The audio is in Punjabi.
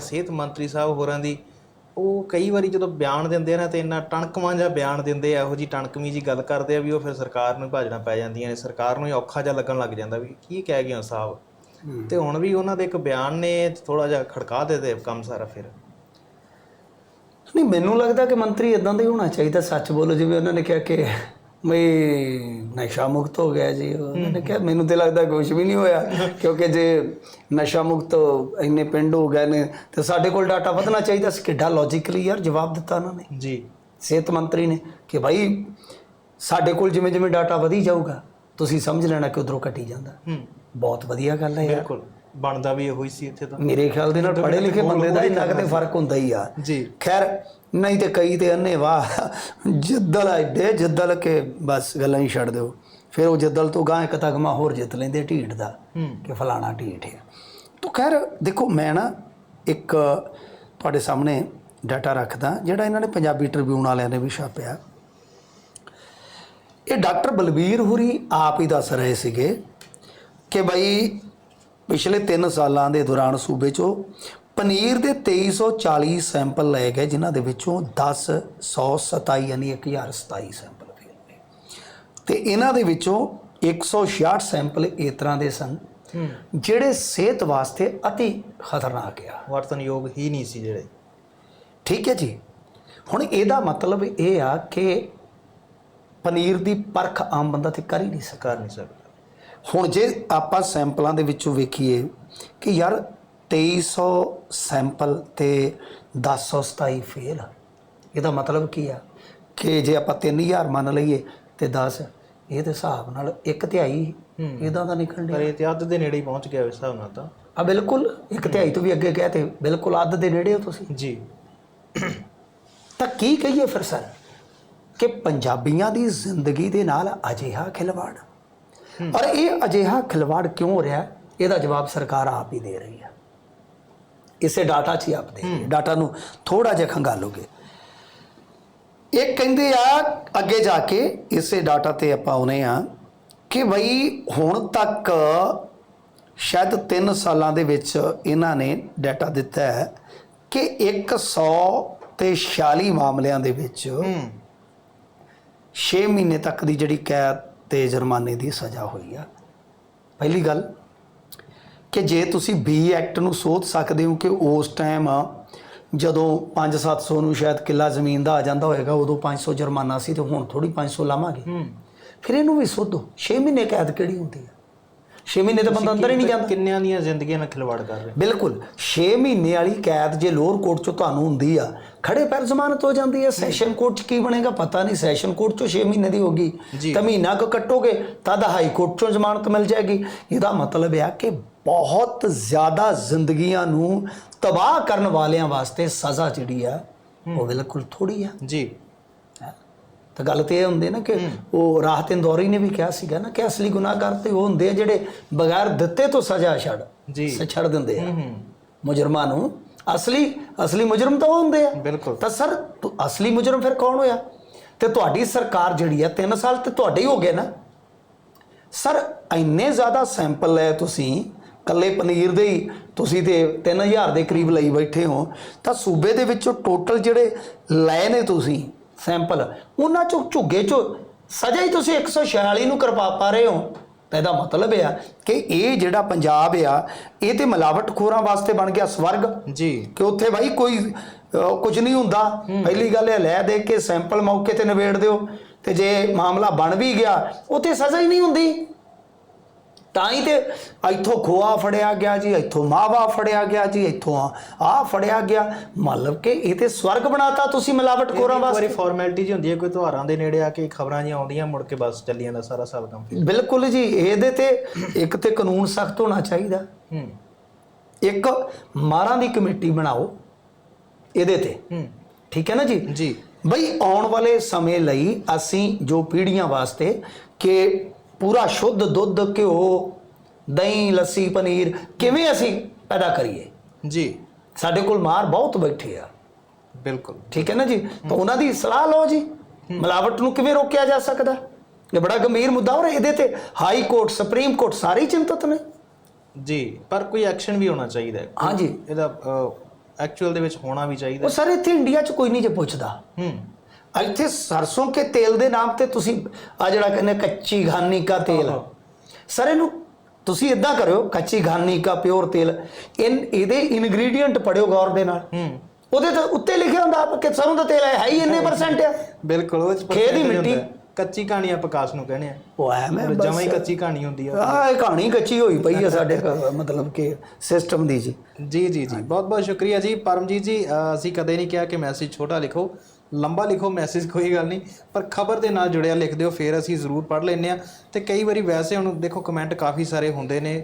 ਸਿਹਤ ਮੰਤਰੀ ਸਾਹਿਬ ਹੋਰਾਂ ਦੀ ਉਹ ਕਈ ਵਾਰੀ ਜਦੋਂ ਬਿਆਨ ਦਿੰਦੇ ਨਾ ਤੇ ਇੰਨਾ ਟਣਕਵਾਂ ਜਿਹਾ ਬਿਆਨ ਦਿੰਦੇ ਆ ਇਹੋ ਜੀ ਟਣਕਵੀਂ ਜੀ ਗੱਲ ਕਰਦੇ ਆ ਵੀ ਉਹ ਫਿਰ ਸਰਕਾਰ ਨੂੰ ਭਾਜਣਾ ਪੈ ਜਾਂਦੀਆਂ ਨੇ ਸਰਕਾਰ ਨੂੰ ਹੀ ਔਖਾ ਜਿਹਾ ਲੱਗਣ ਲੱਗ ਜਾਂਦਾ ਵੀ ਕੀ ਕਹਿ ਗਏ ਸਾਹਿਬ? ਤੇ ਹੁਣ ਵੀ ਉਹਨਾਂ ਦੇ ਇੱਕ ਬਿਆਨ ਨੇ ਥੋੜਾ ਜਿਹਾ ਖੜਕਾ ਦੇ ਦੇ ਕੰਮ ਸਾਰਾ ਫਿਰ। ਨਹੀਂ ਮੈਨੂੰ ਲੱਗਦਾ ਕਿ ਮੰਤਰੀ ਇਦਾਂ ਦਾ ਹੀ ਹੋਣਾ ਚਾਹੀਦਾ ਸੱਚ ਬੋਲੋ ਜਿਵੇਂ ਉਹਨਾਂ ਨੇ ਕਿਹਾ ਕਿ ਮੈਂ ਨਸ਼ਾ ਮੁਕਤ ਹੋ ਗਿਆ ਜੀ। ਉਹਨਾਂ ਨੇ ਕਿਹਾ ਮੈਨੂੰ ਤੇ ਲੱਗਦਾ ਕੁਝ ਵੀ ਨਹੀਂ ਹੋਇਆ ਕਿਉਂਕਿ ਜੇ ਨਸ਼ਾ ਮੁਕਤ ਇੰਨੇ ਪਿੰਡ ਹੋ ਗਏ ਨੇ ਤੇ ਸਾਡੇ ਕੋਲ ਡਾਟਾ ਵਧਣਾ ਚਾਹੀਦਾ ਸੀ ਕਿੱਡਾ ਲੌਜੀਕਲੀ ਯਾਰ ਜਵਾਬ ਦਿੱਤਾ ਉਹਨਾਂ ਨੇ। ਜੀ। ਸਿਹਤ ਮੰਤਰੀ ਨੇ ਕਿ ਭਾਈ ਸਾਡੇ ਕੋਲ ਜਿਵੇਂ ਜਿਵੇਂ ਡਾਟਾ ਵਧੀ ਜਾਊਗਾ ਤੁਸੀਂ ਸਮਝ ਲੈਣਾ ਕਿ ਉਧਰੋਂ ਘਟੀ ਜਾਂਦਾ। ਬਹੁਤ ਵਧੀਆ ਗੱਲ ਹੈ ਯਾਰ। ਬਿਲਕੁਲ। ਬਣਦਾ ਵੀ ਇਹੋ ਹੀ ਸੀ ਇੱਥੇ ਤਾਂ। ਮੇਰੇ ਖਿਆਲ ਦੇ ਨਾਲ ਪੜ੍ਹੇ ਲਿਖੇ ਬੰਦੇ ਦਾ ਇੰਨਾ ਕਿਤੇ ਫ਼ਰਕ ਹੁੰਦਾ ਹੀ ਆ। ਜੀ। ਖੈਰ ਨਹੀਂ ਤੇ ਕਈ ਤੇ ਅੰਨੇ ਵਾਹ ਜਿੱਦਲ ਐਡੇ ਜਿੱਦਲ ਕੇ ਬਸ ਗੱਲਾਂ ਹੀ ਛੱਡ ਦਿਓ। ਫਿਰ ਉਹ ਜਿੱਦਲ ਤੋਂ ਗਾਂ ਇੱਕ ਤਗਮਾ ਹੋਰ ਜਿੱਤ ਲੈਂਦੇ ਢੀਠ ਦਾ ਕਿ ਫਲਾਣਾ ਢੀਠ ਹੈ ਤਾਂ ਖੈਰ ਦੇਖੋ ਮੈਂ ਨਾ ਇੱਕ ਤੁਹਾਡੇ ਸਾਹਮਣੇ ਡਾਟਾ ਰੱਖਦਾ ਜਿਹੜਾ ਇਹਨਾਂ ਨੇ ਪੰਜਾਬੀ ਟ੍ਰਿਬਿਊਨ ਵਾਲਿਆਂ ਨੇ ਵੀ ਛਾਪਿਆ। ਇਹ ਡਾਕਟਰ ਬਲਬੀਰ ਹੁਰੀ ਆਪ ਹੀ ਦੱਸ ਰਹੇ ਸੀਗੇ ਕਿ ਬਈ ਪਿਛਲੇ 3 ਸਾਲਾਂ ਦੇ ਦੌਰਾਨ ਸੂਬੇ 'ਚੋਂ ਪਨੀਰ ਦੇ 2340 ਸੈਂਪਲ ਲਏ ਗਏ ਜਿਨ੍ਹਾਂ ਦੇ ਵਿੱਚੋਂ 10 127 ਯਾਨੀ 1027 ਸੈਂਪਲ ਫੇਲ ਹੋਏ ਤੇ ਇਹਨਾਂ ਦੇ ਵਿੱਚੋਂ 166 ਸੈਂਪਲ ਇਸ ਤਰ੍ਹਾਂ ਦੇ ਸਨ ਜਿਹੜੇ ਸਿਹਤ ਵਾਸਤੇ ਅਤੀ ਖਤਰਨਾਕ ਆ। ਵਰਤਨਯੋਗ ਹੀ ਨਹੀਂ ਸੀ ਜਿਹੜੇ। ਠੀਕ ਹੈ ਜੀ। ਹੁਣ ਇਹਦਾ ਮਤਲਬ ਇਹ ਆ ਕਿ ਪਨੀਰ ਦੀ ਪਰਖ ਆਮ ਬੰਦਾ ਤੇ ਕਰ ਹੀ ਨਹੀਂ ਸਕਦਾ। ਕਰ ਨਹੀਂ ਸਕਦਾ। ਹੁਣ ਜੇ ਆਪਾਂ ਸੈਂਪਲਾਂ ਦੇ ਵਿੱਚੋਂ ਵੇਖੀਏ ਕਿ ਯਾਰ 2300 ਸੈਂਪਲ ਤੇ 1027 ਫੇਲ। ਇਹਦਾ ਮਤਲਬ ਕੀ ਆ? ਕਿ ਜੇ ਆਪਾਂ 3000 ਮੰਨ ਲਈਏ ਤੇ 10 ਇਹ ਦੇ ਹਿਸਾਬ ਨਾਲ ਇੱਕ ਤਿਹਾਈ ਇਹਦਾ ਦਾ ਨਿਕਲ ਪਰ ਇਹ ਤੇ ਅੱਧ ਦੇ ਨੇੜੇ ਹੀ ਪਹੁੰਚ ਗਿਆ ਇਸ ਹਿਸਾਬ ਨਾਲ ਤਾਂ। ਆ ਬਿਲਕੁਲ ਇੱਕ ਤਿਹਾਈ ਤੋਂ ਵੀ ਅੱਗੇ ਗਏ ਤੇ ਬਿਲਕੁਲ ਅੱਧ ਦੇ ਨੇੜੇ ਹੋ ਤੁਸੀਂ। ਜੀ। ਤਾਂ ਕੀ ਕਹੀਏ ਫਿਰ ਸਰ? ਕਿ ਪੰਜਾਬੀਆਂ ਦੀ ਜ਼ਿੰਦਗੀ ਦੇ ਨਾਲ ਅਜਿਹਾ ਖਿਲਵਾੜ। ਔਰ ਇਹ ਅਜਿਹਾ ਖਿਲਵਾੜ ਕਿਉਂ ਹੋ ਰਿਹਾ? ਇਹਦਾ ਜਵਾਬ ਸਰਕਾਰ ਆਪ ਹੀ ਦੇ ਰਹੀ ਹੈ ਇਸੇ ਡਾਟਾ 'ਚ ਹੀ ਆਪ ਦੇ ਡਾਟਾ ਨੂੰ ਥੋੜਾ ਜਿਹਾ ਖੰਗਾਲੋਗੇ। ਇਹ ਕਹਿੰਦੇ ਆ ਅੱਗੇ ਜਾ ਕੇ ਇਸੇ ਡਾਟਾ ਤੇ ਆਪਾਂ ਆਉਨੇ ਆ ਕਿ ਬਈ ਹੁਣ ਤੱਕ ਸ਼ਾਇਦ 3 ਸਾਲਾਂ ਦੇ ਵਿੱਚ ਇਹਨਾਂ ਨੇ ਡਾਟਾ ਦਿੱਤਾ ਹੈ ਕਿ 100 ਤੇ 46 ਮਾਮਲਿਆਂ ਦੇ ਵਿੱਚ ਹੂੰ। 6 ਮਹੀਨੇ ਤੱਕ ਦੀ ਜਿਹੜੀ ਕੈਦ ਤੇ ਜੁਰਮਾਨੇ ਦੀ ਸਜ਼ਾ ਹੋਈ ਆ। ਪਹਿਲੀ ਗੱਲ ਕਿ ਜੇ ਤੁਸੀਂ ਬੀ ਐਕਟ ਨੂੰ ਸੋਧ ਸਕਦੇ ਹੋ ਕਿ ਉਸ ਟਾਈਮ ਜਦੋਂ 5-700 ਨੂੰ ਸ਼ਾਇਦ ਕਿੱਲਾ ਜ਼ਮੀਨ ਦਾ ਆ ਜਾਂਦਾ ਹੋਏਗਾ ਉਦੋਂ 500 ਜੁਰਮਾਨਾ ਸੀ ਤੇ ਹੁਣ ਥੋੜੀ 500 ਲਾਵਾਂਗੇ। ਹੂੰ। ਫਿਰ ਇਹਨੂੰ ਵੀ ਸੋਧੋ। 6 ਮਹੀਨੇ ਕੈਦ ਕਿਹੜੀ ਹੁੰਦੀ ਆ 6 ਮਹੀਨੇ ਤੇ ਬੰਦਾ ਅੰਦਰ ਹੀ ਨਹੀਂ ਜਾਂਦਾ। ਕਿੰਨਿਆਂ ਦੀਆਂ ਜ਼ਿੰਦਗੀਆਂ ਨਾਲ ਖਿਲਵਾੜ ਕਰ ਰਹੇ ਬਿਲਕੁਲ। 6 ਮਹੀਨੇ ਵਾਲੀ ਕੈਦ ਜੇ ਲੋਅਰ ਕੋਰਟ ਚੋਂ ਤੁਹਾਨੂੰ ਹੁੰਦੀ ਆ ਖੜੇ ਪੈਰ ਜ਼ਮਾਨਤ ਹੋ ਜਾਂਦੀ ਹੈ। ਸੈਸ਼ਨ ਕੋਰਟ ਚ ਕੀ ਬਣੇਗਾ ਪਤਾ ਨਹੀਂ। ਸੈਸ਼ਨ ਕੋਰਟ ਚੋਂ 6 ਮਹੀਨੇ ਦੀ ਹੋਗੀ। ਤਾਂ ਮਹੀਨਾ ਕੁ ਕੱਟੋਗੇ ਤਦ ਹਾਈ ਕੋਰਟ ਚੋਂ ਜ਼ਮਾਨਤ ਮਿਲ ਜਾਏਗੀ। ਇਹਦਾ ਮਤਲਬ ਆ ਕਿ ਬਹੁਤ ਜ਼ਿਆਦਾ ਜ਼ਿੰਦਗੀਆਂ ਨੂੰ ਤਬਾਹ ਕਰਨ ਵਾਲਿਆਂ ਵਾਸਤੇ ਸਜ਼ਾ ਜਿਹੜੀ ਆ ਉਹ ਬਿਲਕੁਲ ਥੋੜੀ ਆ। ਜੀ। ਤਾਂ ਗੱਲ ਤੇ ਇਹ ਹੁੰਦੀ ਨਾ ਕਿ ਉਹ ਰਾਹਤ ਇੰਦੌਰੀ ਨੇ ਵੀ ਕਿਹਾ ਸੀਗਾ ਨਾ ਕਿ ਅਸਲੀ ਗੁਨਾਹਗਰ ਤੇ ਉਹ ਹੁੰਦੇ ਆ ਜਿਹੜੇ ਬਗੈਰ ਦਿੱਤੇ ਤੋਂ ਸਜ਼ਾ ਛੱਡ ਜੀ। ਛੱਡ ਦਿੰਦੇ ਆ। ਮੁਜਰਮਾਂ ਨੂੰ। ਅਸਲੀ ਅਸਲੀ ਮੁਜਰਮ ਤਾਂ ਉਹ ਹੁੰਦੇ ਆ। ਬਿਲਕੁਲ। ਤਾਂ ਸਰ ਅਸਲੀ ਮੁਜਰਮ ਫਿਰ ਕੌਣ ਹੋਇਆ? ਤੇ ਤੁਹਾਡੀ ਸਰਕਾਰ ਜਿਹੜੀ ਆ 3 ਸਾਲ ਤੇ ਤੁਹਾਡੇ ਹੀ ਹੋ ਗਏ ਨਾ। ਸਰ ਇੰਨੇ ਜ਼ਿਆਦਾ ਸੈਂਪਲ ਲਏ ਤੁਸੀਂ ਕੱਲੇ ਪਨੀਰ ਦੇ ਹੀ ਤੁਸੀਂ ਤੇ 3000 ਦੇ ਕਰੀਬ ਲਈ ਬੈਠੇ ਹੋ ਤਾਂ ਸੂਬੇ ਦੇ ਵਿੱਚੋਂ ਟੋਟਲ ਜਿਹੜੇ ਲਏ ਨੇ ਤੁਸੀਂ ਸੈਂਪਲ ਉਹਨਾਂ ਚੋਂ ਝੁੱਗੇ ਚੋਂ ਸਜ਼ਾ ਹੀ ਤੁਸੀਂ 146 ਨੂੰ ਕਰਵਾ ਪਾ ਰਹੇ ਹੋ। ਤਾਂ ਇਹਦਾ ਮਤਲਬ ਇਹ ਆ ਕਿ ਇਹ ਜਿਹੜਾ ਪੰਜਾਬ ਆ ਇਹ ਤੇ ਮਿਲਾਵਟਖੋਰਾਂ ਵਾਸਤੇ ਬਣ ਗਿਆ ਸਵਰਗ। ਜੀ। ਕਿ ਉੱਥੇ ਭਾਈ ਕੋਈ ਕੁਝ ਨਹੀਂ ਹੁੰਦਾ। ਪਹਿਲੀ ਗੱਲ ਇਹ ਲੈ ਦੇ ਕੇ ਸੈਂਪਲ ਮੌਕੇ ਤੇ ਨਿਬੇੜ ਦਿਓ। ਤੇ ਜੇ ਮਾਮਲਾ ਬਣ ਵੀ ਗਿਆ ਉੱਥੇ ਸਜ਼ਾ ਹੀ ਨਹੀਂ ਹੁੰਦੀ। ਤਾਂ ਹੀ ਤੇ ਇੱਥੋਂ ਖੋਆ ਫੜਿਆ ਗਿਆ ਜੀ ਇੱਥੋਂ ਮਾਵਾ ਫੜਿਆ ਗਿਆ ਜੀ ਇੱਥੋਂ ਆ ਫੜਿਆ ਗਿਆ। ਮਤਲਬ ਕਿ ਇਹ ਤੇ ਸਵਰਗ ਬਣਾਤਾ ਤੁਸੀਂ ਮਿਲਾਵਟ ਕੋਰਾਂ ਇੱਕ ਵਾਰੀ ਵਾਸਤੇ। ਫਾਰਮੈਲਿਟੀ ਜੀ ਹੁੰਦੀ ਹੈ ਕੋਈ ਤਿਉਹਾਰਾਂ ਦੇ ਨੇੜੇ ਆ ਕੇ ਖਬਰਾਂ ਜੀ ਆਉਂਦੀਆਂ ਮੁੜ ਕੇ ਬਸ ਚੱਲੀ ਜਾਂਦਾ ਸਾਰਾ ਸਾਲ ਕੰਮ ਬਿਲਕੁਲ ਜੀ ਇਹਦੇ ਤੇ ਇੱਕ ਤੇ ਕਾਨੂੰਨ ਸਖਤ ਹੋਣਾ ਚਾਹੀਦਾ। ਹੂੰ। ਇੱਕ ਮਾਰਾਂ ਦੀ ਕਮੇਟੀ ਬਣਾਓ ਇਹਦੇ ਤੇ। ਹੂੰ। ਠੀਕ ਹੈ ਨਾ ਜੀ? ਜੀ। ਬਈ ਆਉਣ ਵਾਲੇ ਸਮੇਂ ਲਈ ਅਸੀਂ ਜੋ ਪੀੜ੍ਹੀਆਂ ਵਾਸਤੇ ਕਿ ਪੂਰਾ ਸ਼ੁੱਧ ਦੁੱਧ ਘਿਓ ਦਹੀਂ ਲੱਸੀ ਪਨੀਰ ਕਿਵੇਂ ਅਸੀਂ ਪੈਦਾ ਕਰੀਏ? ਜੀ। ਸਾਡੇ ਕੋਲ ਮਾਰ ਬਹੁਤ ਬੈਠੇ ਆ। ਬਿਲਕੁਲ। ਠੀਕ ਹੈ ਨਾ ਜੀ? ਤਾਂ ਉਹਨਾਂ ਦੀ ਸਲਾਹ ਲਓ ਜੀ। ਮਿਲਾਵਟ ਨੂੰ ਕਿਵੇਂ ਰੋਕਿਆ ਜਾ ਸਕਦਾ? ਇਹ ਬੜਾ ਗੰਭੀਰ ਮੁੱਦਾ ਔਰ ਇਹਦੇ ਤੇ ਹਾਈ ਕੋਰਟ ਸੁਪਰੀਮ ਕੋਰਟ ਸਾਰੇ ਚਿੰਤਤ ਨੇ। ਜੀ ਪਰ ਕੋਈ ਐਕਸ਼ਨ ਵੀ ਹੋਣਾ ਚਾਹੀਦਾ ਹੈ। ਹਾਂਜੀ ਇਹਦਾ ਐਕਚੁਅਲ ਦੇ ਵਿੱਚ ਹੋਣਾ ਵੀ ਚਾਹੀਦਾ ਉਹ ਸਰ ਇੱਥੇ ਇੰਡੀਆ 'ਚ ਕੋਈ ਨਹੀਂ ਜੇ ਪੁੱਛਦਾ। ਹੂੰ। ਇੱਥੇ ਸਰਸੋਂ ਕੇ ਤੇਲ ਦੇ ਨਾਮ ਤੇ ਤੁਸੀਂ ਆ ਜਿਹੜਾ ਕਹਿੰਦੇ ਕੱਚੀ ਘਾਨੀ ਕਾ ਤੇਲ। ਸਰ ਇਹਨੂੰ ਤੁਸੀਂ ਇਦਾਂ ਕਰਿਓ ਕੱਚੀ ਘਾਨੀ ਕਾ ਪਿਓਰ ਤੇਲ ਇਹਦੇ ਇਨਗਰੀਡੀਅੰਟ ਪੜਿਓ ਗੌਰ ਦੇ ਨਾਲ। ਹੂੰ। ਉਹਦੇ ਤੇ ਉੱਤੇ ਲਿਖਿਆ ਹੁੰਦਾ ਕਿ ਸਰੋਂ ਦਾ ਤੇਲ ਹੈ ਹੈ ਹੀ ਇੰਨੇ ਪਰਸੈਂਟ ਆ। ਬਿਲਕੁਲ ਉਹ ਚ ਖੇਤ ਦੀ ਮਿੱਟੀ। ਕੱਚੀ ਕਹਾਣੀ ਆਪਾਂ ਕਾਸ਼ ਨੂੰ ਕਹਿੰਦੇ ਆ। ਉਹ ਐ ਮੈਂ ਜਮਾਂ ਹੀ ਕੱਚੀ ਕਹਾਣੀ ਹੁੰਦੀ ਆ। ਆਹ ਇਹ ਕਹਾਣੀ ਕੱਚੀ ਹੋਈ ਪਈ ਹੈ ਸਾਡੇ ਮਤਲਬ ਕਿ ਸਿਸਟਮ ਦੀ ਜੀ। ਜੀ ਜੀ ਜੀ। ਬਹੁਤ ਬਹੁਤ ਸ਼ੁਕਰੀਆ ਜੀ। ਪਰਮਜੀਤ ਜੀ ਅਸੀਂ ਕਦੇ ਨਹੀਂ ਕਿਹਾ ਕਿ ਮੈਸੇਜ ਛੋਟਾ ਲਿਖੋ। ਲੰਬਾ ਲਿਖੋ ਮੈਸੇਜ ਕੋਈ ਗੱਲ ਨਹੀਂ, ਪਰ ਖਬਰ ਦੇ ਨਾਲ ਜੁੜਿਆ ਲਿਖ ਦਿਓ, ਫਿਰ ਅਸੀਂ ਜ਼ਰੂਰ ਪੜ੍ਹ ਲੈਂਦੇ ਆ ਤੇ ਕਈ ਵਾਰੀ ਵੈਸੇ ਹੁਣ ਦੇਖੋ ਕਮੈਂਟ ਕਾਫੀ ਸਾਰੇ ਹੁੰਦੇ ਨੇ।